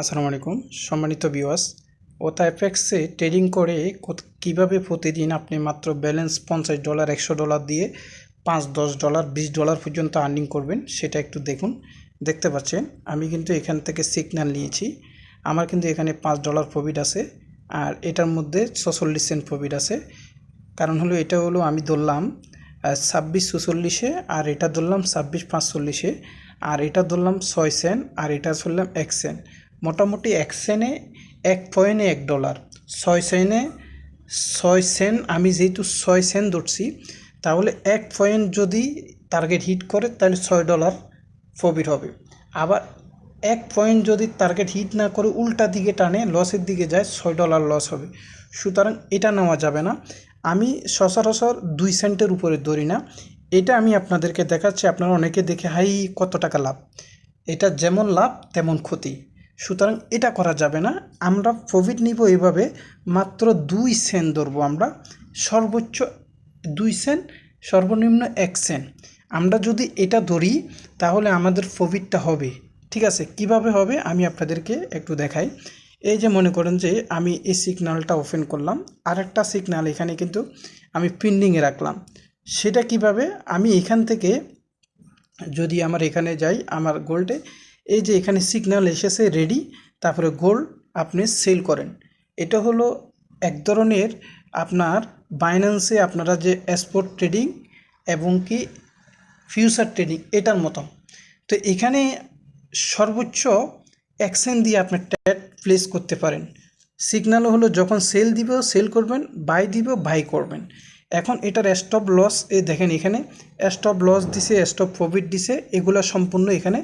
আসসালামু আলাইকুম। সম্মানিত বিওয়াস ওতা এফেক্সে ট্রেডিং করে কীভাবে প্রতিদিন আপনি মাত্র ব্যালেন্স পঞ্চাশ ডলার, একশো ডলার দিয়ে পাঁচ, দশ ডলার, বিশ ডলার পর্যন্ত আর্নিং করবেন, সেটা একটু দেখুন। দেখতে পাচ্ছেন, আমি কিন্তু এখান থেকে সিগন্যাল নিয়েছি। আমার কিন্তু এখানে পাঁচ ডলার প্রফিট আছে, আর এটার মধ্যে ছচল্লিশ সেন্ট প্রফিট আছে। কারণ হলো, এটা হলো আমি ধরলাম ছাব্বিশ ছচল্লিশে, আর এটা ধরলাম ছাব্বিশ পাঁচচল্লিশে, আর এটা ধরলাম ছয় সেন্ট, আর এটা ধরলাম এক সেন্ট। মোটামুটি এক সেন্টে এক পয়েন্টে এক ডলার। ছয় সেন্টে ছয় সেন্ট আমি যেহেতু ছয় সেন্ট ধরছি, তাহলে এক পয়েন্ট যদি টার্গেট হিট করে, তাহলে ছয় ডলার প্রফিট হবে। আবার এক পয়েন্ট যদি টার্গেট হিট না করে, উল্টা দিকে টানে লসের দিকে যায়, ছয় ডলার লস হবে। সুতরাং এটা নেওয়া যাবে না। আমি সচরাচর দুই সেন্টের উপরে ধরি না। এটা আমি আপনাদেরকে দেখাচ্ছি, আপনারা অনেকে দেখে, হাই, কত টাকা লাভ। এটা যেমন লাভ, তেমন ক্ষতি। সুতরাং এটা করা যাবে না। আমরা প্রফিট নিব এইভাবে, মাত্র দুই সেন ধরবো আমরা। সর্বোচ্চ দুই সেন্ট সর্বনিম্ন এক সেন আমরা যদি এটা ধরি, তাহলে আমাদের প্রফিটটা হবে। ঠিক আছে? কীভাবে হবে? আমি আপনাদেরকে একটু দেখাই। এই যে মনে করেন যে, আমি এই সিগন্যালটা ওপেন করলাম। আর একটা সিগন্যাল এখানে কিন্তু আমি পিন্ডিংয়ে রাখলাম। সেটা কীভাবে? আমি এখান থেকে যদি আমার এখানে যাই, আমার গোল্ডে এই যে এখানে সিগন্যাল এসেছে রেডি তারপরে গোল্ড আপনি সেল করেন। এটা হলো এক ধরনের আপনার বাইন্যান্সে আপনারা যে স্পট ট্রেডিং এবং কি ফিউচার ট্রেডিং এটার মতো। তো এখানে সর্বোচ্চ অ্যাকশন দিয়ে আপনি ট্যাট প্লেস করতে পারেন। সিগন্যাল হলো যখন সেল দিব সেল করবেন বাই দিব বাই করবেন। এখন এটার স্টপ লস এ দেখেন এখানে স্টপ লস দিছে স্টপ প্রফিট দিছে, এগুলো সম্পূর্ণ এখানে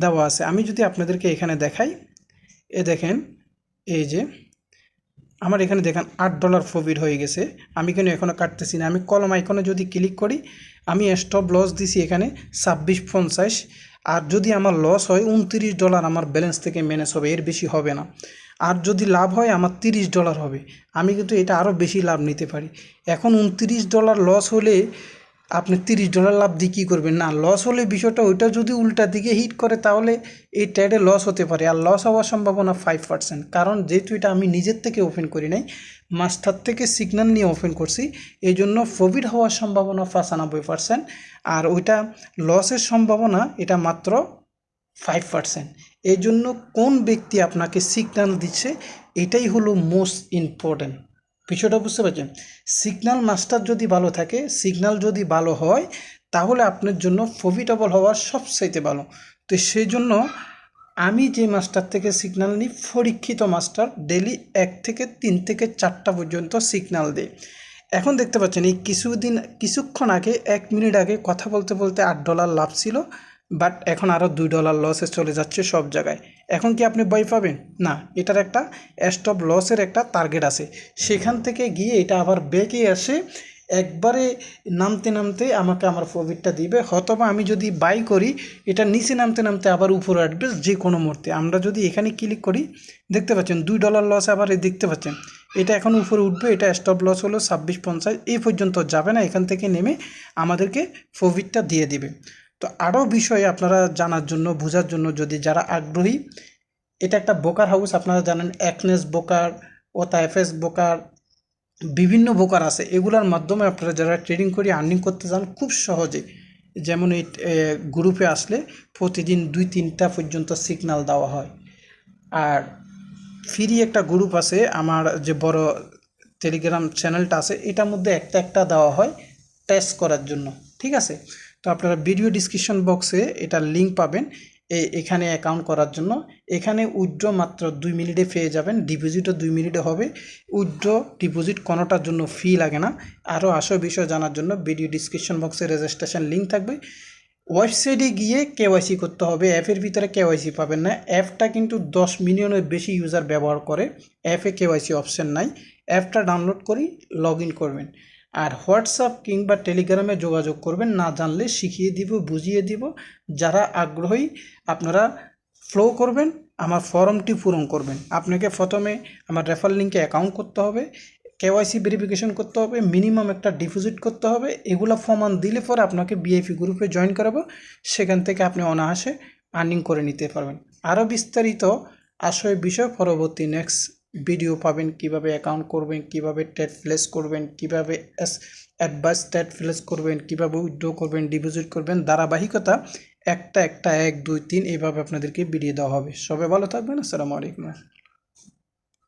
দেওয়া আছে। আমি যদি আপনাদেরকে এখানে দেখাই, এ দেখেন, এই যে, আমার এখানে দেখেন আট ডলার প্রফিট হয়ে গেছে। আমি কেন এখনও কাটতেছি না? আমি কলম আইকনে যদি ক্লিক করি, আমি স্টপ লস দিছি এখানে ছাব্বিশ পঞ্চাশ। আর যদি আমার লস হয়, উনত্রিশ ডলার আমার ব্যালেন্স থেকে ম্যানেজ হবে, এর বেশি হবে না। আর যদি লাভ হয়, আমার তিরিশ ডলার হবে। আমি কিন্তু এটা আরও বেশি লাভ নিতে পারি। এখন উনত্রিশ ডলার লস হলে আপনি তিরিশ ডলার লাভ দিয়ে কী করবেন? না লস হলে বিষয়টা ওইটা যদি উল্টা দিকে হিট করে, তাহলে এই ট্রেডে লস হতে পারে। আর লস হওয়ার সম্ভাবনা ফাইভ পার্সেন্ট কারণ যেহেতু এটা আমি নিজের থেকে ওপেন করি নাই মাস্টার থেকে সিগন্যাল নিয়ে ওপেন করছি এই জন্য প্রফিট হওয়ার সম্ভাবনা পঁচানব্বই পার্সেন্ট আর ওইটা লসের সম্ভাবনা, এটা মাত্র ফাইভ পার্সেন্ট এই জন্য কোন ব্যক্তি আপনাকে সিগন্যাল দিচ্ছে, এটাই হলো মোস্ট ইম্পর্ট্যান্ট বিষয়টা বুঝতে পারছেন? সিগনাল মাস্টার যদি ভালো থাকে সিগনাল যদি ভালো হয়, তাহলে আপনার জন্য প্রফিটেবল হওয়ার সবচাইতে ভালো। তো সেই জন্য আমি যে মাস্টার থেকে সিগনাল নিই, পরীক্ষিত মাস্টার ডেলি এক থেকে তিন থেকে চারটা পর্যন্ত সিগনাল দেয়। এখন দেখতে পাচ্ছেন, এই কিছুদিন, কিছুক্ষণ আগে, এক মিনিট আগে কথা বলতে বলতে আট ডলার লাভ ছিল। বাট এখন আরও দুই ডলার লসে চলে যাচ্ছে সব জায়গায়। এখন কি আপনি বই পাবেন? না, এটার একটা স্টপ লসের একটা টার্গেট আছে। সেখান থেকে গিয়ে এটা আবার বেঁকে আসে একবারে নামতে নামতে আমাকে আমার প্রফিটটা দিবে, হয়তোবা আমি যদি বাই করি, এটা নিচে নামতে নামতে আবার উপরে আসবে যে কোনো মুহূর্তে। আমরা যদি এখানে ক্লিক করি, দেখতে পাচ্ছেন, দুই ডলার লস আবার দেখতে পাচ্ছেন। এটা এখন উপরে উঠবে, এটা স্টপ লস হলো ছাব্বিশ পঞ্চাশ, এই পর্যন্ত যাবে না, এখান থেকে নেমে আমাদেরকে প্রফিটটা দিয়ে দিবে। তো আরও বিষয়ে আপনারা জানার জন্য, বোঝার জন্য যদি যারা আগ্রহী, এটা একটা বোকার হাউস, আপনারা জানেন অ্যাকনেস বোকার ও তাইফেস বোকার বিভিন্ন বোকার আছে। এগুলোর মাধ্যমে আপনারা যারা ট্রেডিং করে আর্নিং করতে চান, খুব সহজে যেমন এই গ্রুপে আসলে প্রতিদিন দুই, তিনটা পর্যন্ত সিগন্যাল দেওয়া হয়। আর ফ্রি একটা গ্রুপ আছে, আমার যে বড় টেলিগ্রাম চ্যানেলটা আছে, এটার মধ্যে একটা একটা দেওয়া হয় টেস্ট করার জন্য, ঠিক আছে? তো আপনারা ভিডিও ডিসক্রিপশন বক্সে এটার লিঙ্ক পাবেন। এখানে অ্যাকাউন্ট করার জন্য। এখানে উইথড্র মাত্র দুই মিনিটে পেয়ে যাবেন। ডিপোজিটও দুই মিনিটে হবে। উইথড্র ডিপোজিট কোনোটার জন্য ফি লাগে না। আরও আসল বিষয় জানার জন্য ভিডিও ডিসক্রিপশন বক্সে রেজিস্ট্রেশন লিঙ্ক থাকবে। ওয়েবসাইটে গিয়ে কেওয়াইসি করতে হবে। অ্যাপের ভিতরে কেওয়াইসি পাবেন না। অ্যাপটা কিন্তু দশ মিলিয়নের বেশি ইউজার ব্যবহার করে। অ্যাপে কেওয়াইসি অপশন নাই। অ্যাপটা ডাউনলোড করি লগ করবেন। আর হোয়াটসঅ্যাপ কিংবা টেলিগ্রামে যোগাযোগ করবেন, না জানলে শিখিয়ে দিব, বুঝিয়ে দিব। যারা আগ্রহী, আপনারা ফ্লো করবেন, আমার ফর্মটি পূরণ করবেন। আপনাকে প্রথমে আমার রেফার লিঙ্কে অ্যাকাউন্ট করতে হবে কেওয়াইসি ভেরিফিকেশন করতে হবে মিনিমাম একটা ডিপোজিট করতে হবে, এগুলো ফর্মান দিলে পরে আপনাকে বিএফি গ্রুপে জয়েন করাবো। সেখান থেকে আপনি অনায়াসে আর্নিং করে নিতে পারবেন। আরও বিস্তারিত আশয় বিষয়, পরবর্তী নেক্সট ভিডিও পাবেন, কীভাবে অ্যাকাউন্ট করবেন, কীভাবে ট্রেড ফ্লেস করবেন, কীভাবে অ্যাডভাইস ট্রেড ফ্লেস করবেন, কীভাবে উইথড্র করবেন ডিপোজিট করবেন, ধারাবাহিকতা একটা একটা এক, দুই, তিন, এইভাবে আপনাদেরকে ভিডিও দেওয়া হবে। সবাই ভালো থাকবেন, আসসালামু আলাইকুম।